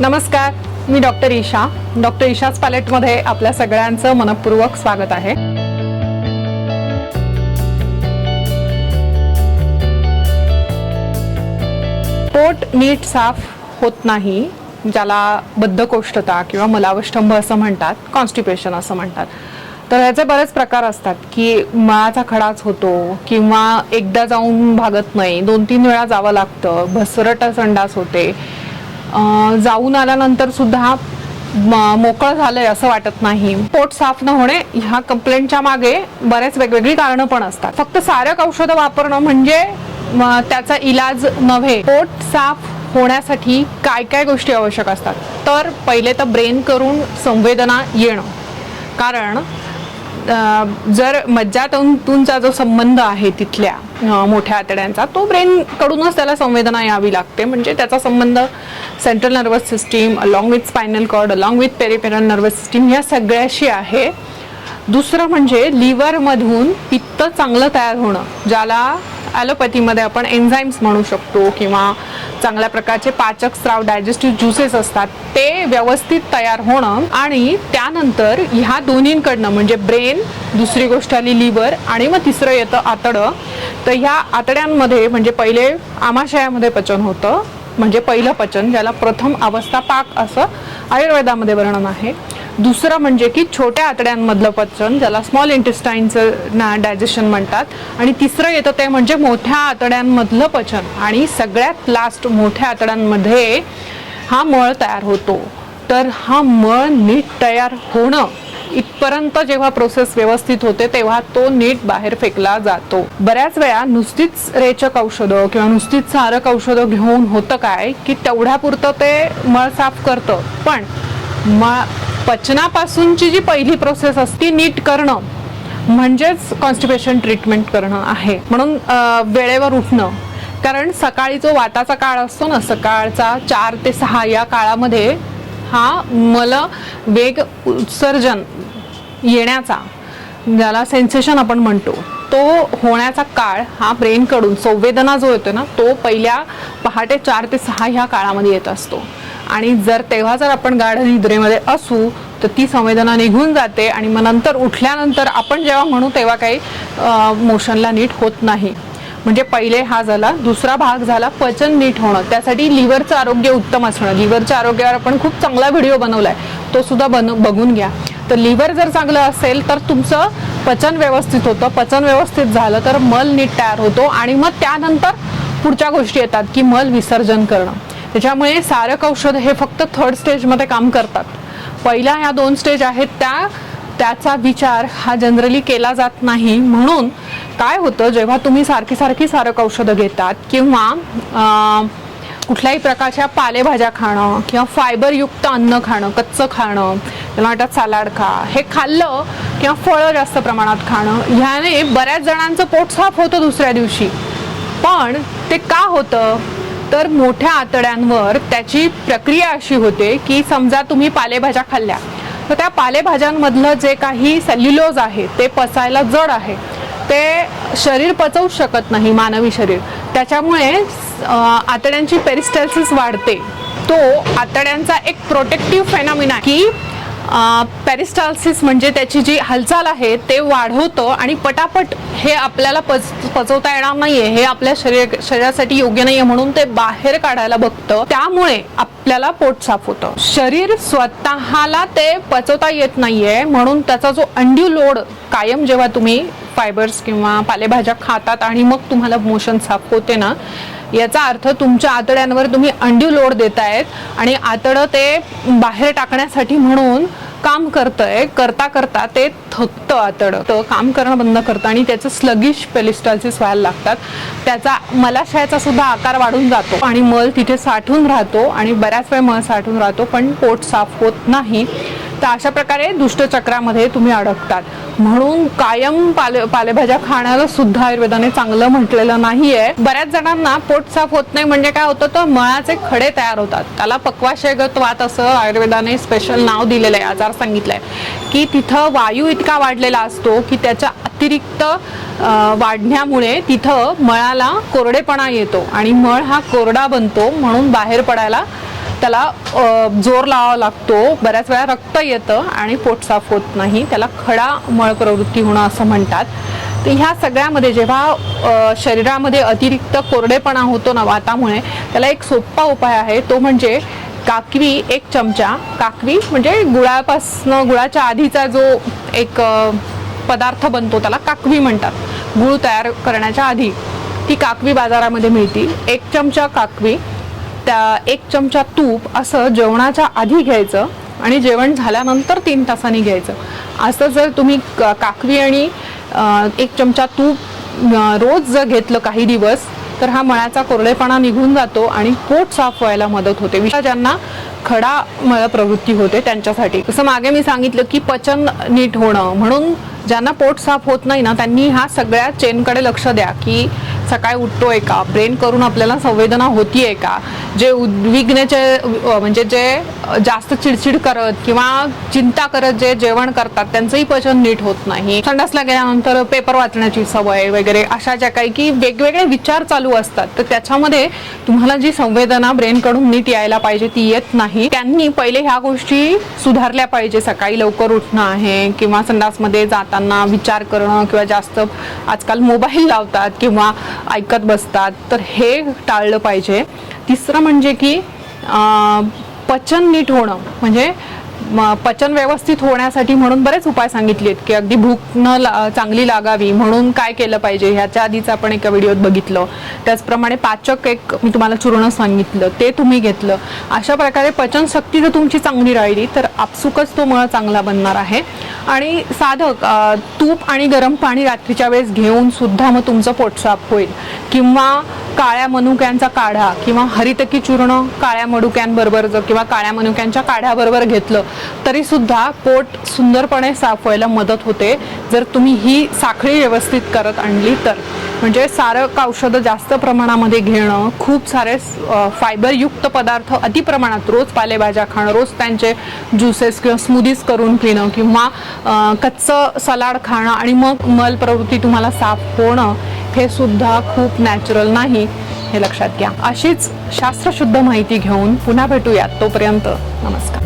नमस्कार मी doctor Isha. Doctor ईशाच पॅलेटमध्ये आपल्या सगळ्यांचं मनपूर्वक स्वागत आहे. पोट नीट साफ होत नाही ज्याला बद्धकोष्ठता किंवा मलावष्टंभ असं म्हणतात कॉन्स्टिपेशन असं म्हणतात. तर ह्याचे बरेच प्रकार असतात की मळाचा खडाच होतो किंवा एकदा जाऊन भागत नाही दोन तीन वेळा जावं लागतं भसरट संडास होते जाऊन आल्यानंतर सुद्धा म- मोकळं झालंय असं वाटत नाही. पोट साफ न होणे ह्या कंप्लेंटच्या मागे बरेच वेगवेगळी कारणं पण असतात. फक्त सारक औषधं वापरणं म्हणजे त्याचा इलाज नव्हे. पोट साफ होण्यासाठी काय काय गोष्टी आवश्यक असतात. तर पहिले तर ब्रेन करून संवेदना येणं. कारण जर मज्जातंतूंचा जो संबंध आहे तिथल्या मोठ्या आतड्यांचा तो ब्रेन कडूनच त्याला संवेदना यावी लागते. म्हणजे त्याचा संबंध central nervous system along with spinal cord along with peripheral nervous system या सगळ्याशी आहे. दुसरं म्हणजे लिव्हरमधून पित्त चांगलं तयार होणं ज्याला ॲलोपॅथीमध्ये आपण एन्झाईम्स म्हणू शकतो किंवा चांगल्या प्रकारचे पाचक स्राव डायजेस्टिव्ह ज्युसेस असतात ते व्यवस्थित तयार होणं आणि त्यानंतर ह्या दोन्हींकडनं म्हणजे ब्रेन दुसरी गोष्ट आली लिव्हर आणि मग तिसरं येतं आतडं. तर ह्या आतड्यांमध्ये म्हणजे पहिले आमाशयामध्ये पचन होतं म्हणजे पहिलं पचन ज्याला प्रथम अवस्था पाक असं आयुर्वेदामध्ये वर्णन आहे. दुसरं म्हणजे की छोट्या आतड्यांमधलं पचन ज्याला स्मॉल इंटेस्टाईनचं ना डायजेशन म्हणतात. आणि तिसरं येतं ते म्हणजे मोठ्या आतड्यांमधलं पचन. आणि सगळ्यात लास्ट मोठ्या आतड्यांमध्ये हा मळ तयार होतो. तर हा मळ नीट तयार होणं इथपर्यंत जेव्हा प्रोसेस व्यवस्थित होते तेव्हा तो नीट बाहेर फेकला जातो. बऱ्याच वेळा नुसतीच रेचक औषधं किंवा नुसतीच सारक औषधं घेऊन होतं काय की तेवढ्यापुरतं ते मळ साफ करतं. पण म पचनापासूनची जी पहिली प्रोसेस असते नीट करणं म्हणजेच कॉन्स्टिपेशन ट्रीटमेंट करणं आहे. म्हणून वेळेवर उठणं. कारण सकाळी जो वाताचा काळ असतो ना सकाळचा चार ते सहा या काळामध्ये हा मल वेग उत्सर्जन येण्याचा ज्याला सेन्सेशन आपण म्हणतो तो होण्याचा काळ हा ब्रेनकडून संवेदना जो येतो ना तो पहिल्या पहाटे चार ते सहा ह्या काळामध्ये येत असतो. आणि जर तेव्हा जर आपण गाढ निद्रेमध्ये असू तर ती संवेदना निघून जाते आणि मग नंतर उठल्यानंतर आपण जेव्हा म्हणू तेव्हा काही मोशनला नीट होत नाही. म्हणजे पहिले हा झाला दुसरा भाग झाला पचन नीट होणं. त्यासाठी लिव्हरचं आरोग्य उत्तम असणं. लिव्हरच्या आरोग्यावर आपण खूप चांगला व्हिडिओ बनवलाय. तो सुद्धा बन बघून घ्या. तर लिव्हर जर चांगलं असेल तर तुमचं पचन व्यवस्थित होतं. पचन व्यवस्थित झालं तर मल नीट तयार होतो आणि मग त्यानंतर पुढच्या गोष्टी येतात की मल विसर्जन करणं. त्याच्यामुळे सारक औषध हे फक्त थर्ड स्टेजमध्ये काम करतात. पहिल्या ह्या दोन स्टेज आहेत त्या. त्याचा विचार हा जनरली केला जात नाही. म्हणून काय होतं जेव्हा तुम्ही सारखी सारखी सारक औषधं घेतात किंवा कुठल्याही प्रकारच्या पालेभाज्या खाणं किंवा फायबरयुक्त अन्न खाणं कच्चं खाणं त्याला म्हणतात सालाड खा हे खाल्लं किंवा फळं जास्त प्रमाणात खाणं ह्याने बऱ्याच जणांचं पोट साफ होतं दुसऱ्या दिवशी. पण ते का होतं? तर मोठ्या आतड्यांवर त्याची प्रक्रिया अशी होते की समजा तुम्ही पालेभाज्या खाल्ल्या तर त्या पालेभाज्यांमधलं जे काही सेल्युलोज आहे ते पचायला जड आहे. ते शरीर पचवू शकत नाही मानवी शरीर. त्याच्यामुळे आतड्यांची पेरिस्टॅल्सिस वाढते. तो आतड्यांचा एक प्रोटेक्टिव्ह फेनॉमिना की पॅरिस्टाल्सिस म्हणजे त्याची जी हालचाल आहे ते वाढवतं आणि पटापट हे आपल्याला पच पचवता येणार नाहीये. हे आपल्या शरीर शरीरासाठी योग्य नाहीये म्हणून ते बाहेर काढायला बघतं. त्यामुळे आपल्याला पोट साफ होतं. शरीर स्वतःला ते पचवता येत नाहीये म्हणून त्याचा जो अंड्यू लोड कायम जेव्हा तुम्ही फायबर्स किंवा पालेभाज्या खातात आणि मग तुम्हाला मोशन साफ होते ना याचा अर्थ तुमच्या आतड्यांवर तुम्ही अंडी लोड देतायत आणि आतडं ते बाहेर टाकण्यासाठी म्हणून काम करतंय करता करता ते थकतं आतडं. तर काम करणं बंद करतं आणि त्याचं स्लगिश पेलिस्टॉल्सिस व्हायला लागतात. त्याचा मलाशयाचा सुद्धा आकार वाढून जातो आणि मल तिथे साठून राहतो आणि बऱ्याच वेळ मल साठून राहतो पण पोट साफ होत नाही. तर अशा प्रकारे दुष्टचक्रामध्ये तुम्ही अडकतात. म्हणून कायम पाले पालेभाज्या खाण्याला सुद्धा आयुर्वेदाने चांगलं म्हटलेलं नाहीये. बऱ्याच जणांना पोट साफ होत नाही म्हणजे काय होतं तर मळाचे खडे तयार होतात. त्याला पक्वाशयगत वात असं आयुर्वेदाने स्पेशल नाव दिलेलं आहे आजार सांगितलंय. की तिथं वायू इतका वाढलेला असतो की त्याच्या अतिरिक्त वाढण्यामुळे तिथं मळाला कोरडेपणा येतो. आणि मळ हा कोरडा बनतो म्हणून बाहेर पडायला त्याला जोर लावावा लागतो. बऱ्याच वेळा रक्त येतं आणि पोट साफ होत नाही. त्याला खडा मळ प्रवृत्ती होणं असं म्हणतात. तर ह्या सगळ्यामध्ये जेव्हा शरीरामध्ये अतिरिक्त कोरडेपणा होतो ना वातामुळे त्याला एक सोपा उपाय आहे. तो म्हणजे काकवी एक चमचा. काकवी म्हणजे गुळापासनं गुळाच्या आधीचा जो एक पदार्थ बनतो त्याला काकवी म्हणतात. गुळ तयार करण्याच्या आधी ती काकवी बाजारामध्ये मिळते. एक चमचा काकवी त्या एक चमचा तूप असं जेवणाच्या आधी घ्यायचं आणि जेवण झाल्यानंतर तीन तासांनी घ्यायचं. असं जर तुम्ही काकवी आणि एक चमचा तूप रोज जर घेतलं काही दिवस तर हा मळ्याचा कोरडेपणा निघून जातो आणि पोट साफ व्हायला मदत होते. विशा ज्यांना खडा मळ प्रवृत्ती होते त्यांच्यासाठी. जसं मागे मी सांगितलं की पचन नीट होणं म्हणून ज्यांना पोट साफ होत नाही ना त्यांनी ह्या सगळ्या चेनकडे लक्ष द्या की सकाळी उठतोय का? ब्रेन करून आपल्याला संवेदना होतीये का? जे उद्विग्नेचे म्हणजे जे जास्त चिडचिड करत किंवा चिंता करत जे जेवण करतात त्यांचंही पचन नीट होत नाही. संडासला गेल्यानंतर पेपर वाचण्याची सवय वगैरे अशा ज्या काही की वेगवेगळे विचार चालू असतात तर त्याच्यामध्ये तुम्हाला जी संवेदना ब्रेनकडून नीट यायला पाहिजे ती येत नाही. त्यांनी पहिले ह्या गोष्टी सुधारल्या पाहिजे. सकाळी लवकर उठणं आहे किंवा संडासमध्ये जाताना विचार करणं किंवा जास्त आजकाल मोबाईल लावतात किंवा ऐकत बसतात तर हे टाळलं पाहिजे. तिसरं म्हणजे की पचन नीट होणं. म्हणजे पचन व्यवस्थित होण्यासाठी म्हणून बरेच उपाय सांगितले आहेत की अगदी भूक न ला- चांगली लागावी म्हणून काय केलं पाहिजे. ह्याच्या आधीच आपण एका व्हिडिओत बघितलं. त्याचप्रमाणे पाचक एक मी तुम्हाला चूर्ण सांगितलं ते तुम्ही घेतलं. अशा प्रकारे पचनशक्ती जर तुमची चांगली राहिली तर आपसुकच तो मळ चांगला बनणार आहे. आणि साधक तूप आणि गरम पाणी रात्रीच्या वेळेस घेऊन सुद्धा मग तुमचं पोट साफ होईल. किंवा काळ्या मनुक्यांचा काढा किंवा हरितकी चूर्ण काळ्या मडुक्यांबरोबर जर किंवा काळ्या मनुक्यांच्या काढ्याबरोबर घेतलं तरी सुद्धा पोट सुंदरपणे साफ व्हायला मदत होते. जर तुम्ही ही साखळी व्यवस्थित करत आणली तर. म्हणजे सारक औषधं जास्त प्रमाणामध्ये घेणं खूप सारे फायबरयुक्त पदार्थ अतिप्रमाणात रोज पालेभाज्या खाणं रोज त्यांचे ज्युसेस किंवा स्मूदीज करून पिणं किंवा कच्चं सलाड खाणं आणि मग मल प्रवृत्ती तुम्हाला साफ होणं हे सुद्धा खूप नॅचरल नाही हे लक्षात घ्या. अशीच शास्त्रशुद्ध माहिती घेऊन पुन्हा भेटूयात तोपर्यंत. नमस्कार.